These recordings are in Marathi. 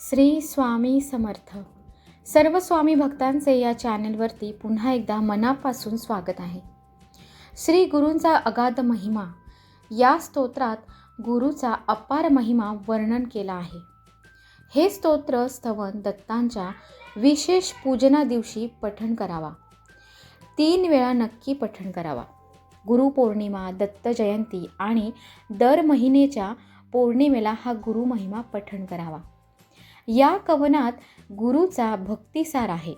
श्री स्वामी समर्थ. सर्व स्वामी भक्तांचे या चॅनलवरती पुन्हा एकदा मनापासून स्वागत आहे. श्री गुरूंचा अगाध महिमा. या स्तोत्रात गुरुचा अपार महिमा वर्णन केला आहे. हे स्तोत्र स्तवन दत्तांच्या विशेष पूजना दिवशी पठण करावा. तीन वेळा नक्की पठण करावा. गुरुपौर्णिमा दत्त जयंती आणि दर महिन्याच्या पौर्णिमेला हा गुरु महिमा पठण करावा. या कवनात गुरुचा भक्तिसार आहे.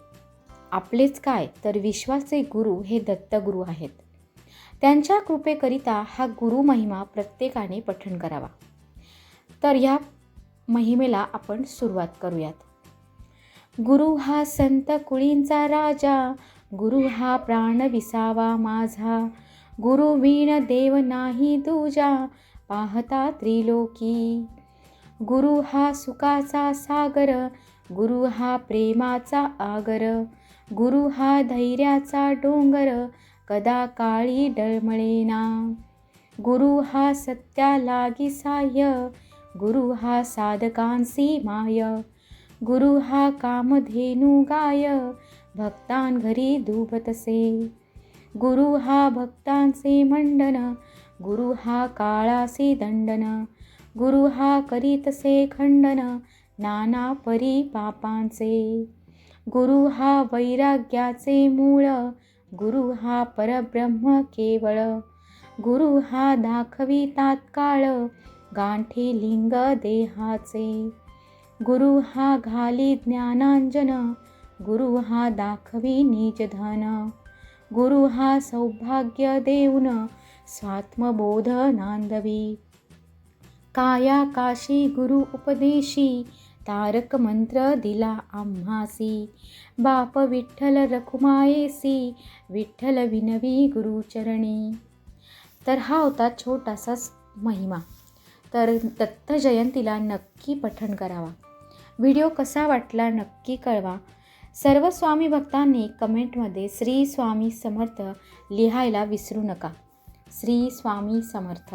आपलेच काय तर विश्वाचे गुरु हे दत्तगुरू आहेत. त्यांच्या कृपेकरिता हा गुरु महिमा प्रत्येकाने पठण करावा. तर ह्या महिमेला आपण सुरुवात करूयात. गुरु हा संत कुळींचा राजा गुरु हा प्राण विसावा माझा गुरु वीण देव नाही दुजा पाहता त्रिलोकी. गुरु हा सुखाचा सागर गुरु हा प्रेमाचा आगर गुरु हा धैर्याचा डोंगर कदा काळी डळमळेना. गुरु हा सत्या लागी साह्य गुरु हा साधकांसी माय गुरु हा कामधेनू गाय भक्तां घरी दुबतसे. गुरु हा भक्तांचे मंडन गुरु हा काळासी दंडन गुरु हा करीतसे खंडन नाना परी पापांचे. गुरु हा वैराग्याचे मूळ गुरु हा परब्रह्म केवळ. गुरु हा दाखवी तात्काळ गांठी लिंग देहाचे. गुरु हा घाली ज्ञानांजन गुरु हा दाखवी निजधन गुरु हा सौभाग्य देऊन स्वात्मबोध नांदवी. काया काशी गुरु उपदेशी तारक मंत्र दिला आम्हासी. बाप विठ्ठल रखुमायेसी विठ्ठल विनवी गुरुचरणी. तर हा होता छोटासा महिमा. तर दत्त जयंतीला नक्की पठण करावा. व्हिडिओ कसा वाटला नक्की कळवा. सर्व स्वामी भक्तांनी कमेंटमध्ये श्री स्वामी समर्थ लिहायला विसरू नका. श्री स्वामी समर्थ.